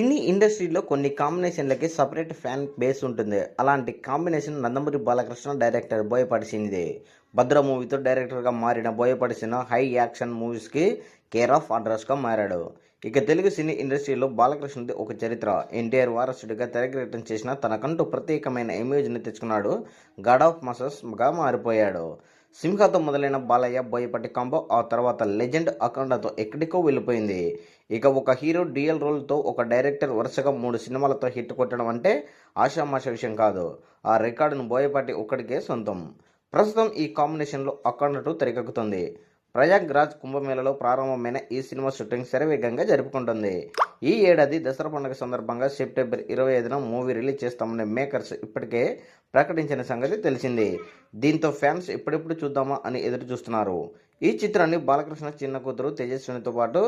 ఇన్ని ఇండస్ట్రీలో కొన్ని కాంబినేషన్లకి సపరేట్ ఫ్యాన్ బేస్ ఉంటుంది. అలాంటి కాంబినేషన్ నందమూరి బాలకృష్ణ డైరెక్టర్ బోయపాటి భద్ర మూవీతో డైరెక్టర్గా మారిన బోయపాటి సినిమా హై యాక్షన్ మూవీస్కి కేర్ ఆఫ్ అడ్రస్గా మారాడు. ఇక తెలుగు సినీ ఇండస్ట్రీలో బాలకృష్ణది ఒక చరిత్ర. ఎన్టీఆర్ వారసుడిగా తెరకెక్కడం చేసిన తనకంటూ ప్రత్యేకమైన ఇమేజ్ని తెచ్చుకున్నాడు. గాడ్ ఆఫ్ మసస్గా మారిపోయాడు. సింహతో మొదలైన బాలయ్య బోయపాటి కాంబో ఆ తర్వాత లెజెండ్ అఖండతో ఎక్కడికో వెళ్ళిపోయింది. ఇక ఒక హీరో డ్యూయల్ రోల్తో ఒక డైరెక్టర్ వరుసగా మూడు సినిమాలతో హిట్ కొట్టడం అంటే ఆషామాష విషయం కాదు. ఆ రికార్డును బోయపాటి ఒక్కడికే సొంతం. ప్రస్తుతం ఈ కాంబినేషన్లో అఖండ తెరకెక్కుతుంది. తెరకెక్కుతుంది ప్రయాగ్రాజ్ కుంభమేళలో ప్రారంభమైన ఈ సినిమా షూటింగ్ శరవేగంగా జరుపుకుంటుంది. ఈ ఏడాది దసరా పండుగ సందర్భంగా సెప్టెంబర్ ఇరవై ఐదున మూవీ రిలీజ్ చేస్తామని మేకర్స్ ఇప్పటికే ప్రకటించిన సంగతి తెలిసింది. దీంతో ఫ్యాన్స్ ఎప్పుడెప్పుడు చూద్దామా అని ఎదురు చూస్తున్నారు. ఈ చిత్రాన్ని బాలకృష్ణ చిన్న కూతురు తేజస్వినితో పాటు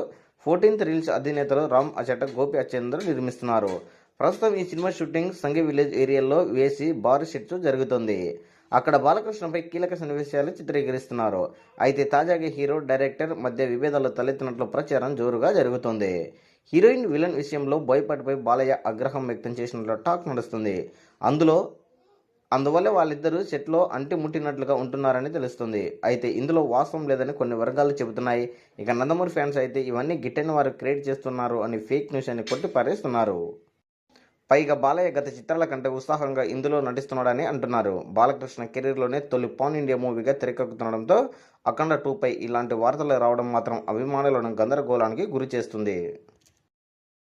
ఫోర్టీన్త్ రీల్స్ అధినేతలు రామ్ అచట గోపి అచ్చేంద్ర నిర్మిస్తున్నారు. ప్రస్తుతం ఈ సినిమా షూటింగ్ సంగీ విలేజ్ ఏరియాలో వేసి భారీ సెట్స్ జరుగుతుంది. అక్కడ బాలకృష్ణపై కీలక సన్నివేశాలు చిత్రీకరిస్తున్నారు. అయితే తాజాగా హీరో డైరెక్టర్ మధ్య విభేదాలు తలెత్తినట్లు ప్రచారం జోరుగా జరుగుతుంది. హీరోయిన్ విలన్ విషయంలో బోయపాటిపై బాలయ్య ఆగ్రహం వ్యక్తం చేసినట్లు టాక్ నడుస్తుంది. అందులో అందువల్ల వాళ్ళిద్దరూ సెట్లో అంటి ముట్టినట్లుగా ఉంటున్నారని తెలుస్తుంది. అయితే ఇందులో వాస్తవం లేదని కొన్ని వర్గాలు చెబుతున్నాయి. ఇక నందమూరి ఫ్యాన్స్ అయితే ఇవన్నీ గిట్టని వారు క్రియేట్ చేస్తున్నారు అని ఫేక్ న్యూస్ అని కొట్టి పారేస్తున్నారు పైగా బాలయ్య గత చిత్రాల కంటే ఉత్సాహంగా ఇందులో నటిస్తున్నాడని అంటున్నారు. బాలకృష్ణ కెరీర్లోనే తొలి పాన్ ఇండియా మూవీగా తెరకెక్కుతుండడంతో అఖండ టూపై ఇలాంటి వార్తలు రావడం మాత్రం అభిమానులను గందరగోళానికి గురి చేస్తుంది.